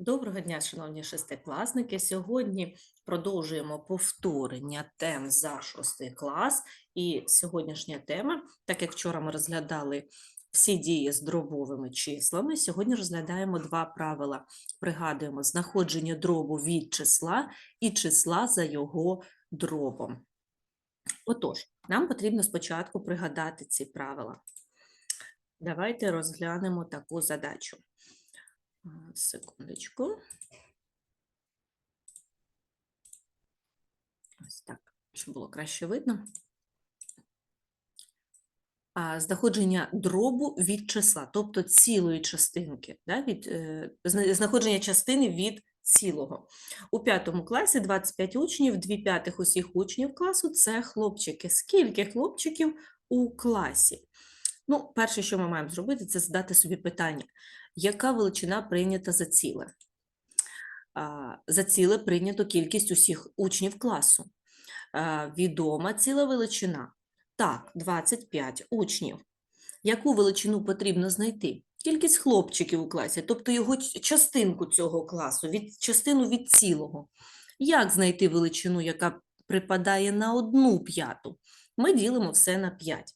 Доброго дня, шановні шестикласники. Сьогодні продовжуємо повторення тем за шостий клас. І сьогоднішня тема, так як вчора ми розглядали всі дії з дробовими числами, сьогодні розглядаємо два правила. Пригадуємо знаходження дробу від числа і числа за його дробом. Отож, нам потрібно спочатку пригадати ці правила. Давайте розглянемо таку задачу. Секундочку. Ось так, щоб було краще видно. Знаходження дробу від числа, тобто цілої частинки, да, від, е, знаходження частини від цілого. У п'ятому класі 25 учнів, 2 п'ятих усіх учнів класу – це хлопчики. Скільки хлопчиків у класі? Ну, перше, що ми маємо зробити, це задати собі питання, яка величина прийнята за ціле? За ціле прийнято кількість усіх учнів класу. Відома ціла величина. Так, 25 учнів. Яку величину потрібно знайти? Кількість хлопчиків у класі, тобто його частинку цього класу, від, частину від цілого. Як знайти величину, яка припадає на одну п'яту? Ми ділимо все на 5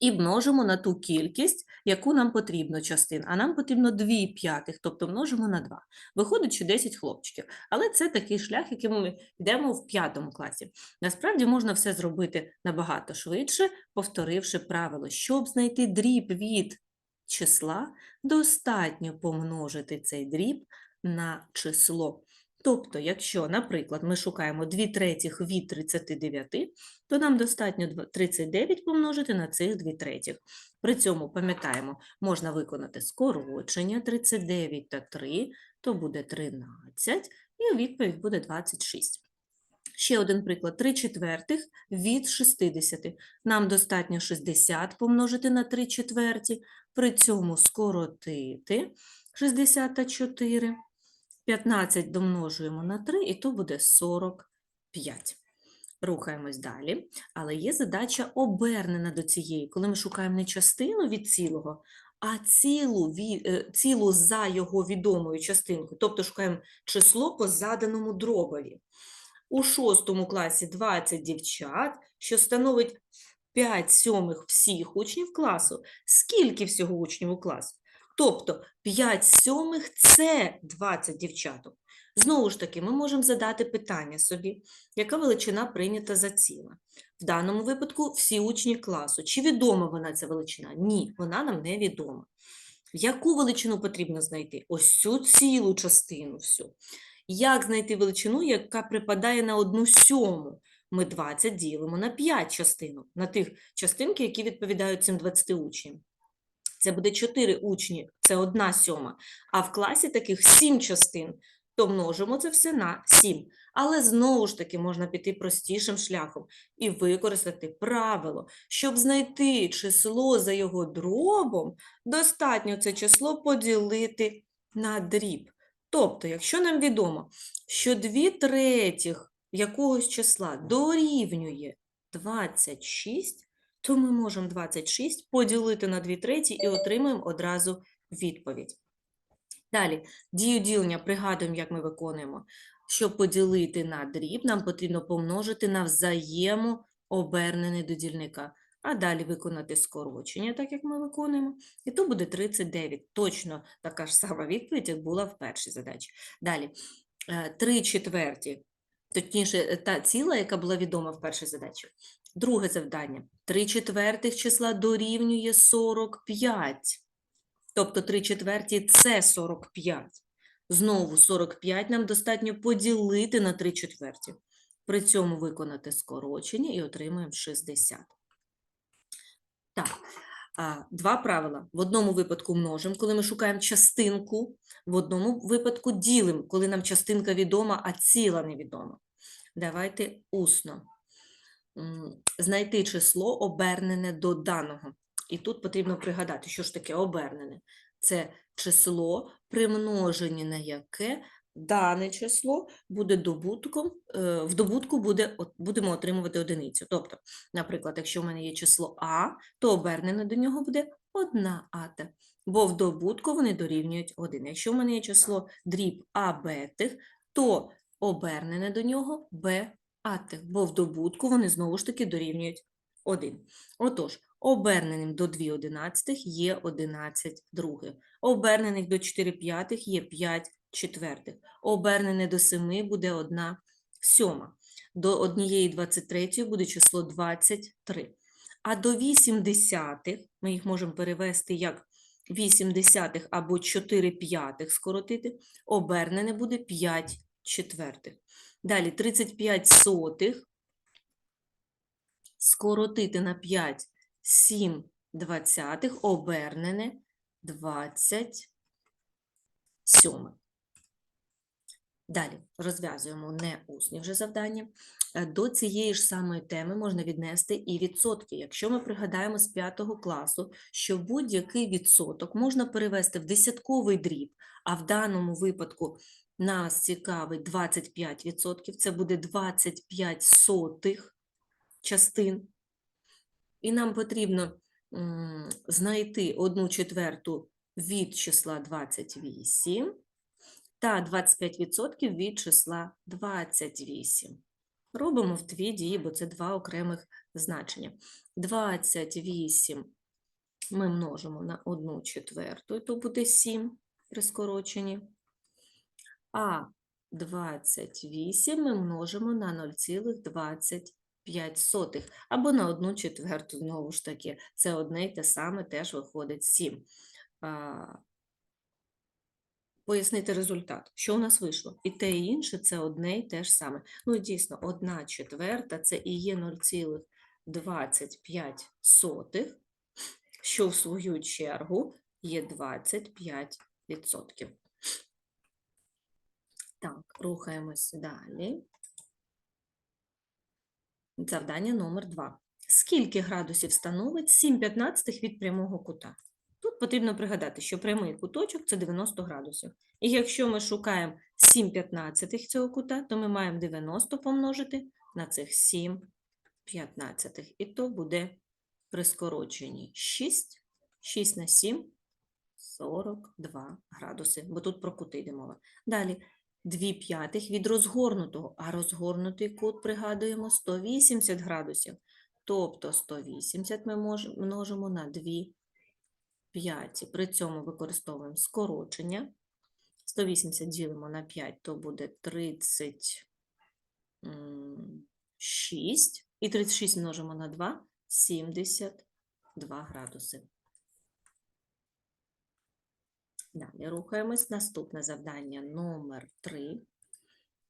і множимо на ту кількість, яку нам потрібно частин. А нам потрібно 2 п'ятих, тобто множимо на 2. Виходить, що 10 хлопчиків. Але це такий шлях, яким ми йдемо в п'ятому класі. Насправді можна все зробити набагато швидше, повторивши правило. Щоб знайти дріб від числа, достатньо помножити цей дріб на число. Тобто, якщо, наприклад, ми шукаємо 2 третіх від 39, то нам достатньо 39 помножити на цих 2 третіх. При цьому, пам'ятаємо, можна виконати скорочення 39 та 3, то буде 13, і відповідь буде 26. Ще один приклад. 3 четвертих від 60. Нам достатньо 60 помножити на 3 четверті, при цьому скоротити 64. 15 домножуємо на 3, і то буде 45. Рухаємось далі. Але є задача обернена до цієї, коли ми шукаємо не частину від цілого, а цілу, е, цілу за його відомою частинкою. Тобто шукаємо число по заданому дробові. У шостому класі 20 дівчат, що становить 5 сьомих всіх учнів класу. Скільки всього учнів у класі? Тобто 5 сьомих – це 20 дівчаток. Знову ж таки, ми можемо задати питання собі, яка величина прийнята за ціле. В даному випадку всі учні класу. Чи відома вона ця величина? Ні, вона нам не відома. Яку величину потрібно знайти? Ось цю цілу частину всю. Як знайти величину, яка припадає на одну сьому? Ми 20 ділимо на 5 частинок, на тих частинки, які відповідають цим 20 учням. Це буде 4 учні, це одна сьома. А в класі таких 7 частин, то множимо це все на 7. Але знову ж таки можна піти простішим шляхом і використати правило. Щоб знайти число за його дробом, достатньо це число поділити на дріб. Тобто, якщо нам відомо, що 2 третіх якогось числа дорівнює 26, то ми можемо 26 поділити на 2 треті і отримаємо одразу відповідь. Далі, дію ділення, пригадуємо, як ми виконуємо. Щоб поділити на дріб, нам потрібно помножити на взаємообернений до дільника. А далі виконати скорочення, так як ми виконуємо. І то буде 39. Точно така ж сама відповідь, як була в першій задачі. Далі, 3 четверті, точніше, е, та ціла, яка була відома в першій задачі. Друге завдання. 3 четвертих числа дорівнює 45. Тобто 3 четверті – це 45. Знову 45 нам достатньо поділити на 3 четверті. При цьому виконати скорочення і отримаємо 60. Так, два правила. В одному випадку множимо, коли ми шукаємо частинку, в одному випадку ділимо, коли нам частинка відома, а ціла невідома. Давайте усно. Знайти число обернене до даного. І тут потрібно пригадати, що ж таке обернене. Це число, при множенні на яке дане число буде добутком, е, в добутку буде, будемо отримувати одиницю. Тобто, наприклад, якщо в мене є число А, то обернене до нього буде одна ата. бо в добутку вони дорівнюють 1. Якщо в мене є число дріб А то обернене до нього Б атих, бо в добутку вони знову ж таки дорівнюють 1. Отож, оберненим до 2 одинадцятих є 11 других, обернених до 4 п'ятих є 5 четвертих, обернене до 7 буде 1 сьома, до 1 23 буде число 23. А до 8 десятих, ми їх можемо перевести як 8 десятих або 4 п'ятих скоротити, обернене буде 5 четвертих. Далі 35 сотих скоротити на 5 7 двадцятих, обернене 20 сьомих. Далі розв'язуємо не усні вже завдання. Е, До цієї ж самої теми можна віднести і відсотки. Якщо ми пригадаємо з 5 класу, що будь-який відсоток можна перевести в десятковий дріб, а в даному випадку нас цікавить 25%, це буде 25 сотих частин. І нам потрібно знайти одну четверту від числа 28 та 25% від числа 28. Робимо в дві дії, бо це два окремих значення. 28 ми множимо на 1 четверту, і то буде 7 при скороченні. А 28 ми множимо на 0,25 або на 1 четверту, знову ж таки, це одне й те саме, теж виходить 7 пояснити результат, що у нас вийшло. І те, і інше це одне і те ж саме. Ну, дійсно, одна четверта це і є 0,25, що в свою чергу є 25%. Так, рухаємось далі. Завдання номер 2. Скільки градусів становить 7 п'ятнадцятих від прямого кута? Тут потрібно пригадати, що прямий куточок це 90 градусів. І якщо ми шукаємо 7 п'ятнадцятих цього кута, то ми маємо 90 помножити на цих 7 п'ятнадцятих. І то буде при скороченні 6, 6 на 7 – 42 градуси, бо тут про кути йде мова. Далі 2 п'ятих від розгорнутого, а розгорнутий кут, пригадуємо, 180 градусів. Тобто 180 ми множимо на 2 п'яті. При цьому використовуємо скорочення. 180 ділимо на 5, то буде 36. І 36 множимо на 2 – 72 градуси. Далі рухаємось. Наступне завдання номер 3.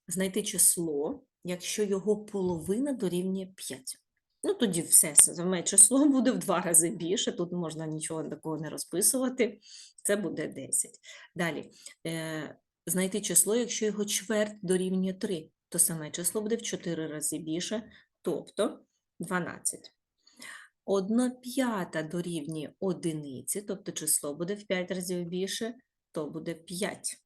Знайти число, якщо його половина дорівнює 5. Ну, тоді все саме число буде в два рази більше, тут можна нічого такого не розписувати, це буде 10. Далі, е, знайти число, якщо його чверть дорівнює 3, то саме число буде в 4 рази більше, тобто 12. Одна п'ята дорівнює одиниці, тобто число буде в 5 разів більше, то буде 5.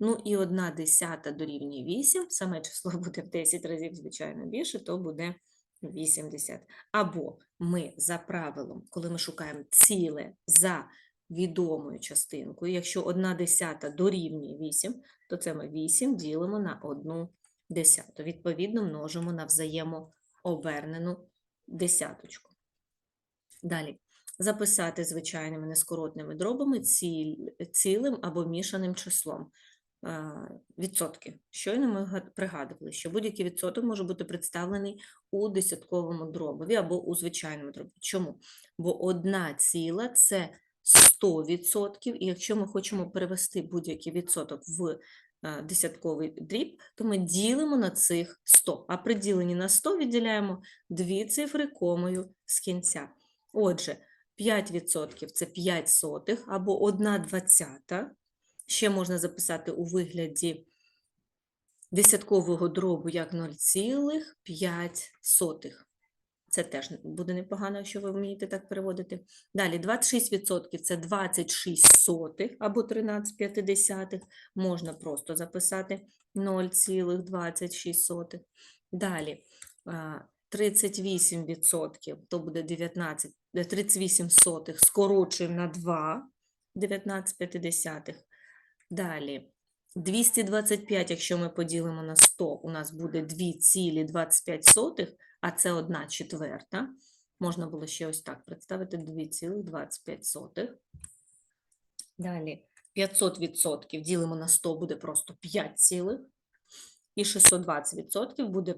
Ну і одна десята дорівнює 8, саме число буде в 10 разів, звичайно, більше, то буде 80. Або ми за правилом, коли ми шукаємо ціле за відомою частинкою, якщо 1 десята дорівнює 8, то це ми 8 ділимо на 1 десяту. Відповідно, множимо на взаємообернену десяточку. Далі. Записати звичайними нескоротними дробами ціль, цілим або мішаним числом. Відсотки. Щойно ми пригадували, що будь-який відсоток може бути представлений у десятковому дробові або у звичайному дробі. Чому? Бо одна ціла – це 100%, і якщо ми хочемо перевести будь-який відсоток в десятковий дріб, то ми ділимо на цих 100, а при діленні на 100 відділяємо дві цифри комою з кінця. Отже, 5% – це 5 сотих або 1 двадцята. Ще можна записати у вигляді десяткового дробу як 0,5. Це теж буде непогано, якщо ви вмієте так переводити. Далі 26% це 26 сотих або 13,5. Можна просто записати 0,26. Далі 38% то буде 19, е, 38 сотих скорочуємо на 2. 19,5. Далі 225, якщо ми поділимо на 100, у нас буде 2,25, а це 1 четверта. Можна було ще ось так представити 2,25. Далі 500% ділимо на 100 буде просто 5 цілих. І 620% буде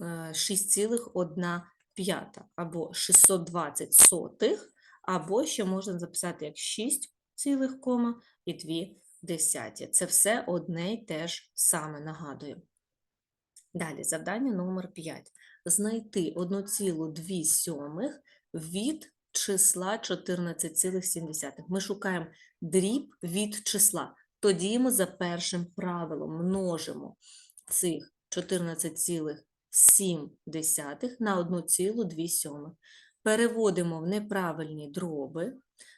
е, 6,1 п'ята або 620 сотих, або ще можна записати як 6 цілих кома і 2 десяті. Це все одне й те ж саме, нагадую. Далі, завдання номер 5. Знайти 1,2 сьомих від числа 14,7. Ми шукаємо дріб від числа. Тоді ми за першим правилом множимо цих 14,7 на 1,2 сьомих. Переводимо в неправильні дроби.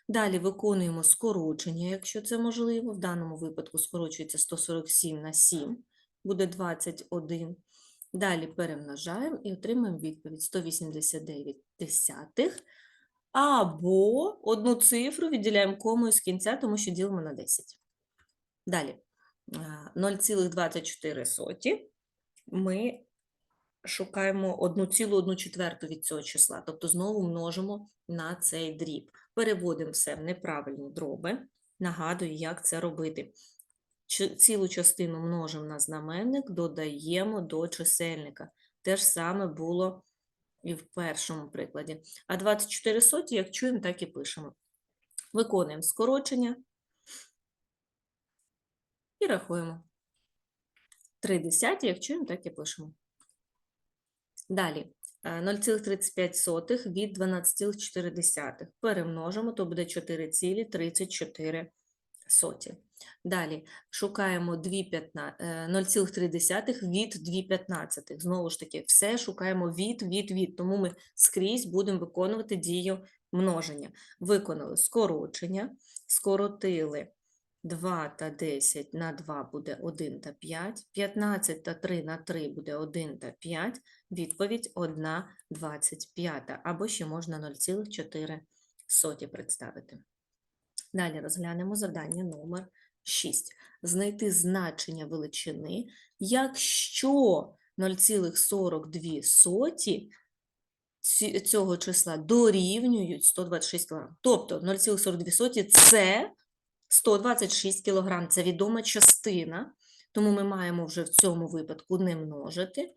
Далі виконуємо скорочення, якщо це можливо. В даному випадку скорочується 147 на 7, буде 21. Далі перемножаємо і отримаємо відповідь 189 десятих. Або одну цифру відділяємо комою з кінця, тому що ділимо на 10. Далі 0,24 ми шукаємо 1,1 четверту від цього числа, тобто знову множимо на цей дріб. Переводимо все в неправильні дроби. Нагадую, як це робити. Цілу частину множимо на знаменник, додаємо до чисельника. Те ж саме було і в першому прикладі. А 24 соті, як чуємо, так і пишемо. Виконуємо скорочення і рахуємо. 3 десяті, як чуємо, так і пишемо. Далі. е, 0,35 від 12,4. Перемножимо, то буде 4,34 соті. Далі шукаємо 2,15 е, 0,3 від 2,15. Знову ж таки, все шукаємо від, від, від. Тому ми скрізь будемо виконувати дію множення. Виконали скорочення, скоротили 2 та 10 на 2 буде 1 та 5, 15 та 3 на 3 буде 1 та 5, відповідь 1 25, або ще можна 0,4 соті представити. Далі розглянемо завдання номер 6. Знайти значення величини, якщо 0,42 соті цього числа дорівнюють 126 кг. Тобто 0,42 соті – це 126 кг. Це відома частина, тому ми маємо вже в цьому випадку не множити,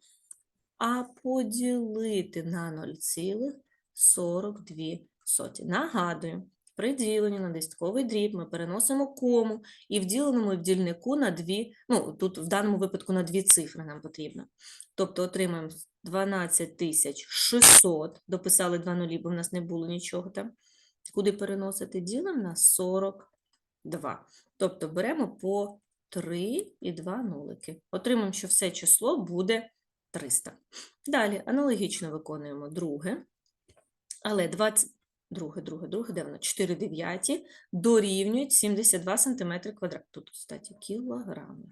а поділити на 0,42. Нагадую, при діленні на десятковий дріб ми переносимо кому і в діленому і в дільнику на дві, ну тут в даному випадку на дві цифри нам потрібно. Тобто отримаємо 12600, дописали два нулі, бо в нас не було нічого там. Куди переносити? Ділимо на 42. Тобто беремо по 3 і 2 нулики. Отримаємо, що все число буде 300. Далі аналогічно виконуємо друге. Але 20, друге, друге, друге, де воно? 4 дев'яті дорівнюють 72 см квадрат. Тут, кстати, кілограми.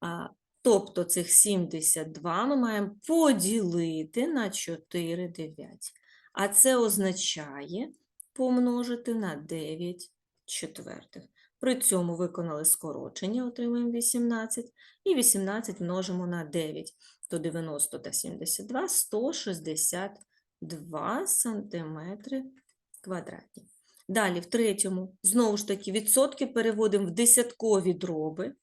А, тобто цих 72 ми маємо поділити на 4 дев'яті. А це означає помножити на 9 четвертих. При цьому виконали скорочення, отримуємо 18, і 18 множимо на 9, то 90 та 72 – 162 сантиметри квадратні. Далі, в третьому, знову ж таки, відсотки переводимо в десяткові дроби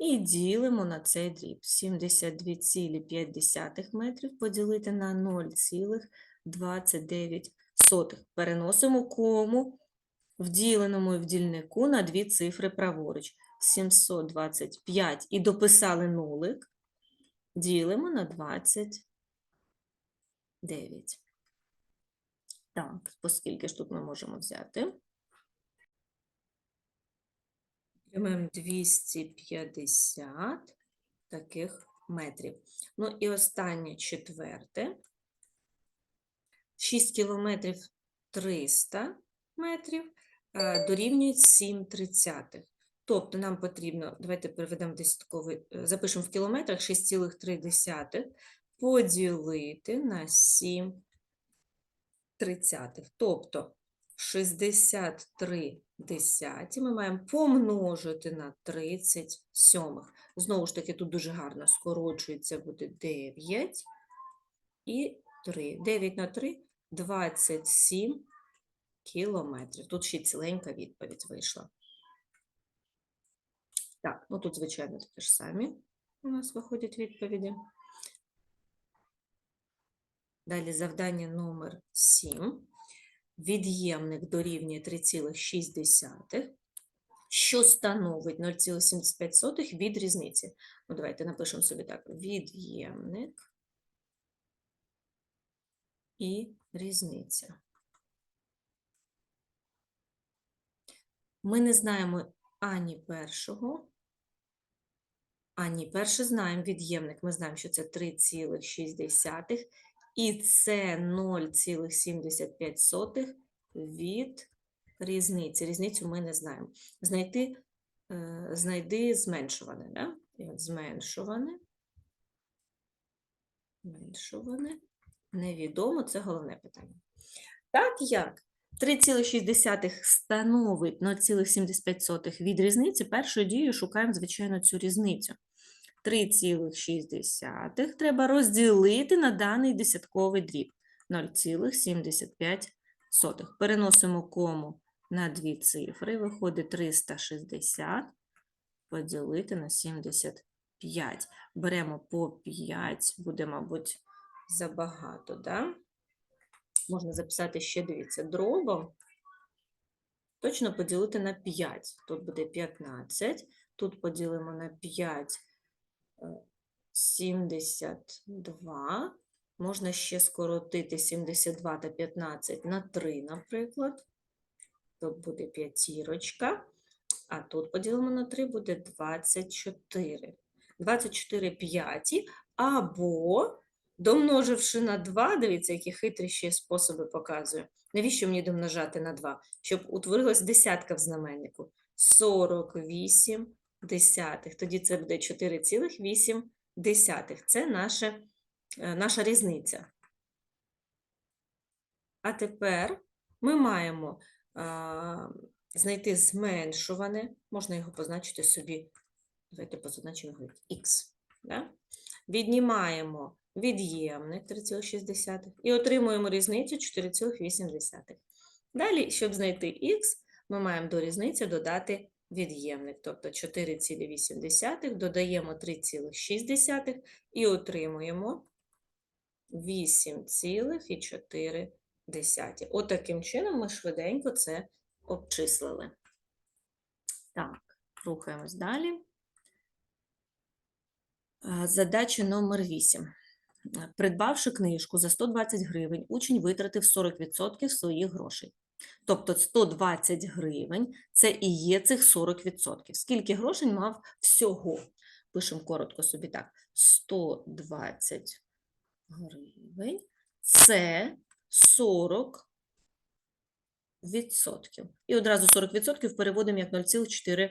і ділимо на цей дріб. 72,5 метрів поділити на 0,29. Переносимо кому в діленому і в дільнику на дві цифри праворуч. 725 і дописали нулик, ділимо на 29. Так, оскільки ж тут ми можемо взяти? Отримаємо 250 таких метрів. Ну і останнє четверте. 6 кілометрів 300 метрів дорівнюють 7 тридцятих. Тобто нам потрібно, давайте переведемо десятковий, е, запишемо в кілометрах 6,3 поділити на 7 тридцятих. Тобто 63 десяті ми маємо помножити на 30 сьомих. Знову ж таки, тут дуже гарно скорочується, буде 9 і 3. 9 на 3 – 27 кілометрів. Тут ще ціленька відповідь вийшла. Так, ну тут, звичайно, такі ж самі у нас виходять відповіді. Далі завдання номер 7. Від'ємник дорівнює 3,6, що становить 0,75 від різниці. Ну, давайте напишемо собі так. Від'ємник і різниця. Ми не знаємо ані першого, ані перше знаємо від'ємник. Ми знаємо, що це 3,6 і це 0,75 від різниці. Різницю ми не знаємо. Знайти, е, знайди зменшуване. Да? Зменшуване. Зменшуване. Невідомо, це головне питання. Так як 3,6 становить 0,75 від різниці, першою дією шукаємо, звичайно, цю різницю. 3,6 треба розділити на даний десятковий дріб 0,75. Переносимо кому на дві цифри, виходить 360 поділити на 75. Беремо по 5, буде, мабуть, забагато, да? Можна записати ще, дивіться, дробом. Точно поділити на 5. Тут буде 15, тут поділимо на 5 72. Можна ще скоротити 72 та 15 на 3, наприклад. Тут буде п'ятірочка. А тут поділимо на 3, буде 24. 24 п'яті, або, домноживши на 2, дивіться, які хитрі ще способи показую. Навіщо мені домножати на 2? Щоб утворилась десятка в знаменнику. 48 десятих. Тоді це буде 4,8 десятих. Це наше, е, наша різниця. А тепер ми маємо а, знайти зменшуване, можна його позначити собі, давайте позначимо його х. Да? Віднімаємо від'ємник 3,6 і отримуємо різницю 4,8. Далі, щоб знайти х, ми маємо до різниці додати від'ємник, тобто 4,8 додаємо 3,6 і отримуємо 8,4. Отаким чином ми швиденько це обчислили. Так, рухаємось далі. Задача номер 8. Придбавши книжку за 120 гривень, учень витратив 40% своїх грошей. Тобто 120 гривень це і є цих 40%. Скільки грошей мав всього? Пишемо коротко собі так: 120 гривень це 40 відсотків. І одразу 40% переводимо як 0,4.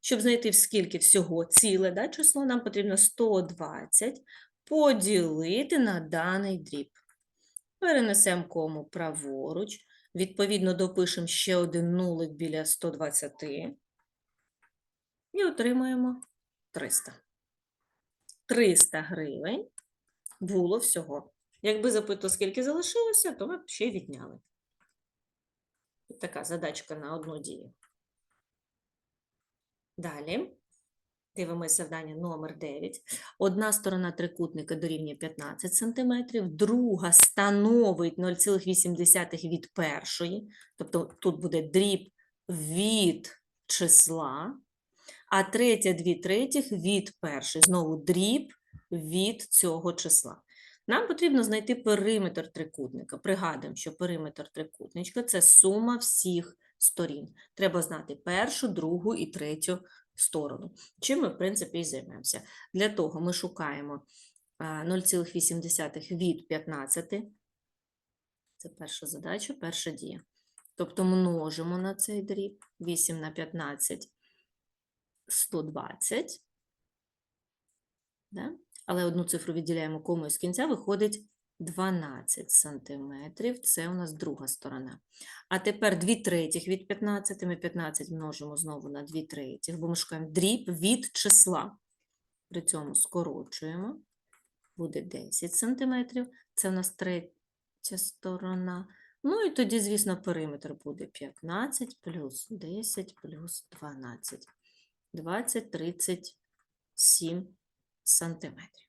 Щоб знайти скільки всього ціле да, число, нам потрібно 120 поділити на даний дріб. Перенесемо кому праворуч. Відповідно, допишемо ще один нулик біля 120 і отримаємо 300. 300 гривень було всього. Якби запитував, скільки залишилося, то ми б ще відняли. Така задачка на одну дію. Далі. Дивимося завдання номер 9. Одна сторона трикутника дорівнює 15 см, друга становить 0,8 від першої, тобто тут буде дріб від числа, а третя 2 третіх від першої. Знову дріб від цього числа. Нам потрібно знайти периметр трикутника. Пригадуємо, що периметр трикутничка – це сума всіх сторін. Треба знати першу, другу і третю сторону. Чим ми, в принципі, і займемося. Для того ми шукаємо 0,8 від 15. Це перша задача, перша дія. Тобто множимо на цей дріб 8 на 15 120. Да? Але одну цифру відділяємо кому з кінця, виходить 12 сантиметрів. Це у нас друга сторона. А тепер 2 третіх від 15. Ми 15 множимо знову на 2 третіх, бо ми шукаємо дріб від числа. При цьому скорочуємо. Буде 10 сантиметрів. Це у нас третя сторона. Ну і тоді, звісно, периметр буде 15 плюс 10 плюс 12. 20, 37 сантиметрів.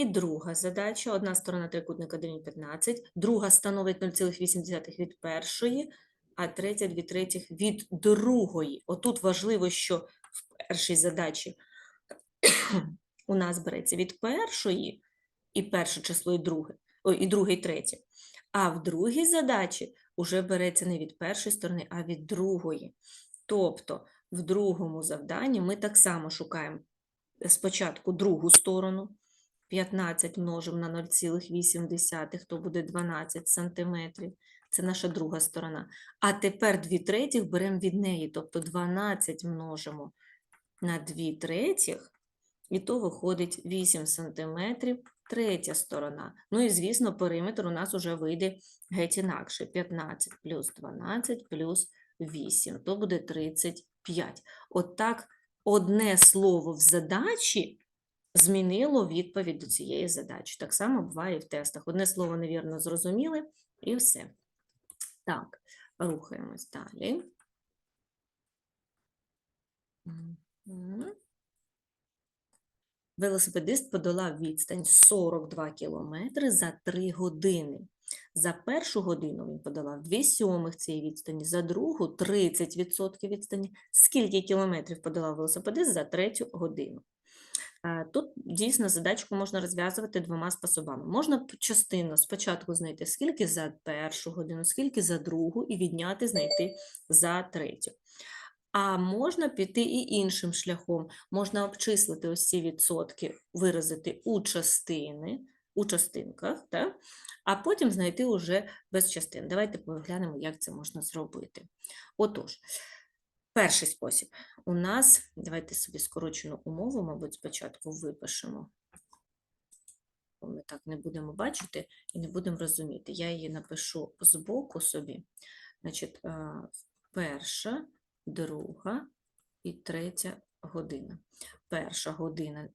І друга задача. Одна сторона трикутника дорівнює 15, друга становить 0,8 від першої, а третя 2 третіх від другої. Отут важливо, що в першій задачі у нас береться від першої і перше число, і друге, ой, і друге, і третє. А в другій задачі вже береться не від першої сторони, а від другої. Тобто в другому завданні ми так само шукаємо спочатку другу сторону. 15 множимо на 0,8, то буде 12 сантиметрів. Це наша друга сторона. А тепер 2 третіх беремо від неї, тобто 12 множимо на 2 третіх, і то виходить 8 сантиметрів, третя сторона. Ну і, звісно, периметр у нас вже вийде геть інакше. 15 плюс 12 плюс 8, то буде 35. От так одне слово в задачі змінило відповідь до цієї задачі. Так само буває і в тестах. Одне слово невірно зрозуміли, і все. Так, рухаємось далі. Велосипедист подолав відстань 42 кілометри за 3 години. За першу годину він подолав 2 сьомих цієї відстані, за другу 30% відстані. Скільки кілометрів подолав велосипедист за третю годину? Е, Тут дійсно задачку можна розв'язувати двома способами. Можна частинно спочатку знайти, скільки за першу годину, скільки за другу, і відняти, знайти за третю. А можна піти і іншим шляхом. Можна обчислити ось ці відсотки, виразити у частини, у частинках, так? а потім знайти уже без частин. Давайте поглянемо, як це можна зробити. Отож, перший спосіб. У нас, давайте собі скорочену умову, мабуть, спочатку випишемо. Ми так не будемо бачити і не будемо розуміти. Я її напишу збоку собі. Значить, е, перша, друга і третя година. Перша година,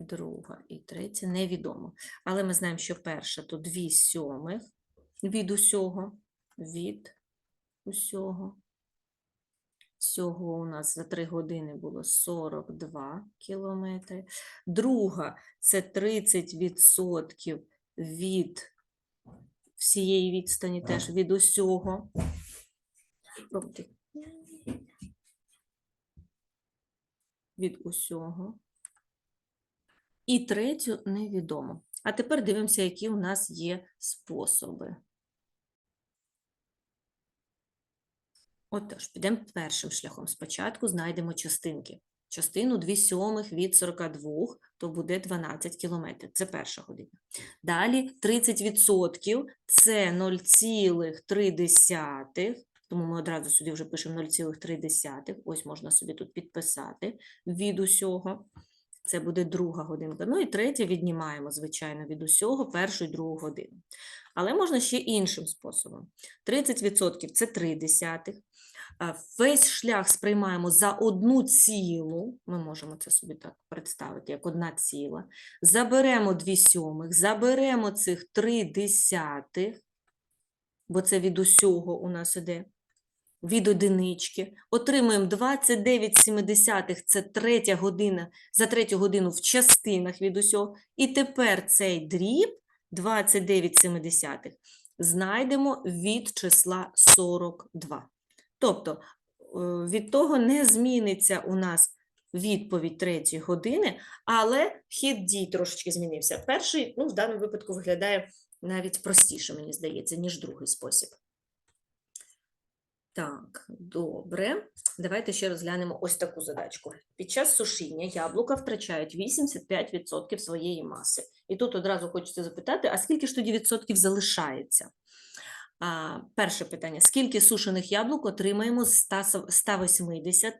друга і третя невідомо. Але ми знаємо, що перша то 2 сьомих від усього, від усього. Всього у нас за 3 години було 42 кілометри. Друга це 30% від всієї відстані, теж від усього. Від усього. І третю невідомо. А тепер дивимося, які у нас є способи. Отож, підемо першим шляхом. Спочатку знайдемо частинки. Частину 2 сьомих від 42, то буде 12 кілометрів. Це перша година. Далі 30% це 0,3, тому ми одразу сюди вже пишемо 0,3. Ось можна собі тут підписати від усього. Це буде друга годинка. Ну і третя віднімаємо, звичайно, від усього першу і другу годину. Але можна ще іншим способом. 30% це 3 десятих. Весь шлях сприймаємо за одну цілу, ми можемо це собі так представити, як одна ціла. Заберемо 2 сьомих, заберемо цих 3 десятих, бо це від усього у нас іде, від одинички. Отримуємо 29 сімидесятих, це третя година, за третю годину в частинах від усього. І тепер цей дріб 29 семидесятих знайдемо від числа 42. Тобто е, від того не зміниться у нас відповідь третьої години, але хід дій трошечки змінився. Перший, ну, в даному випадку виглядає навіть простіше, мені здається, ніж другий спосіб. Так, добре. Давайте ще розглянемо ось таку задачку. Під час сушіння яблука втрачають 85% своєї маси. І тут одразу хочеться запитати, а скільки ж тоді відсотків залишається? А, перше питання: скільки сушених яблук отримаємо з 180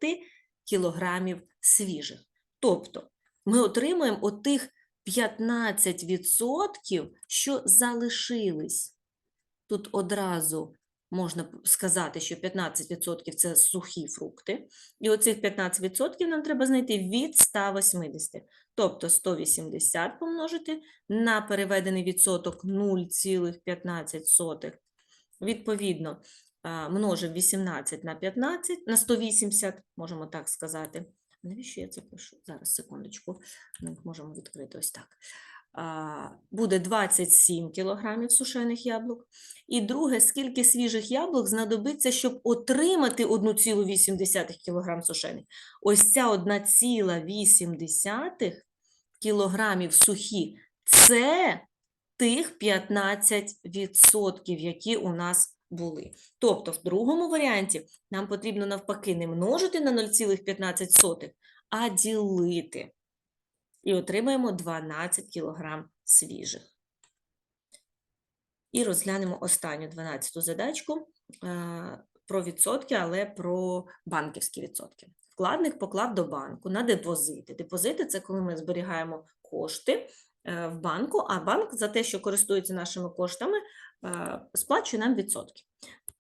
кілограмів свіжих? Тобто ми отримуємо отих 15%, що залишились. Тут одразу можна сказати, що 15% це сухі фрукти. І оцих 15% нам треба знайти від 180. Тобто 180 помножити на переведений відсоток 0,15. Відповідно, а, множимо 18 на 15, на 180, можемо так сказати. Навіщо я це пишу? Зараз, секундочку. Ми їх можемо відкрити ось так. Буде 27 кілограмів сушених яблук. І друге, скільки свіжих яблук знадобиться, щоб отримати 1,8 кг сушених? Ось ця 1,8 кілограмів сухі – це тих 15%, які у нас були. Тобто в другому варіанті нам потрібно навпаки не множити на 0,15, а ділити. І отримаємо 12 кг свіжих. І розглянемо останню 12-ту задачку е, про відсотки, але про банківські відсотки. Вкладник поклав до банку на депозити. Депозити – це коли ми зберігаємо кошти е, в банку, а банк за те, що користується нашими коштами, е, сплачує нам відсотки.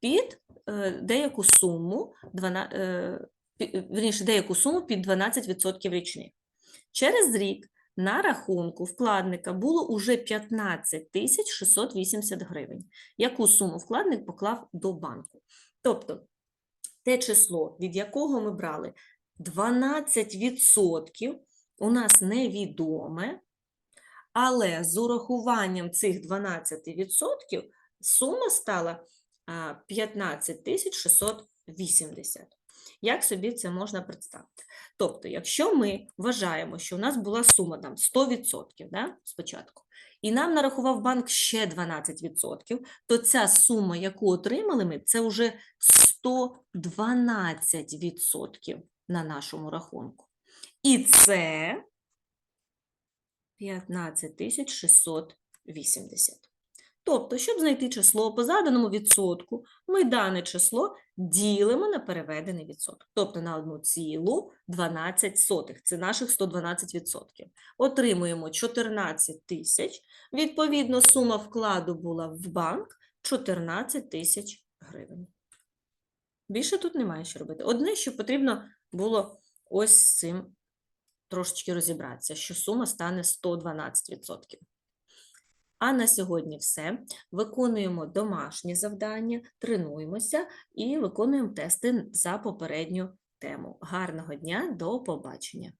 Під деяку суму, 12, е, деяку суму під 12% річних. Через рік на рахунку вкладника було уже 15 тисяч 680 гривень. Яку суму вкладник поклав до банку? Тобто те число, від якого ми брали 12% у нас невідоме, але з урахуванням цих 12% сума стала 15 тисяч 680. Як собі це можна представити? Тобто, якщо ми вважаємо, що у нас була сума там 100% да, спочатку, і нам нарахував банк ще 12%, то ця сума, яку отримали ми, це вже 112% на нашому рахунку. І це 15 680. Тобто, щоб знайти число по заданому відсотку, ми дане число ділимо на переведений відсоток, тобто на 1,12. Це наших 112%. Отримуємо 14 тисяч. Відповідно, сума вкладу була в банк 14 тисяч гривень. Більше тут немає що робити. Одне, що потрібно було ось з цим трошечки розібратися, що сума стане 112%. А на сьогодні все. Виконуємо домашні завдання, тренуємося і виконуємо тести за попередню тему. Гарного дня, до побачення!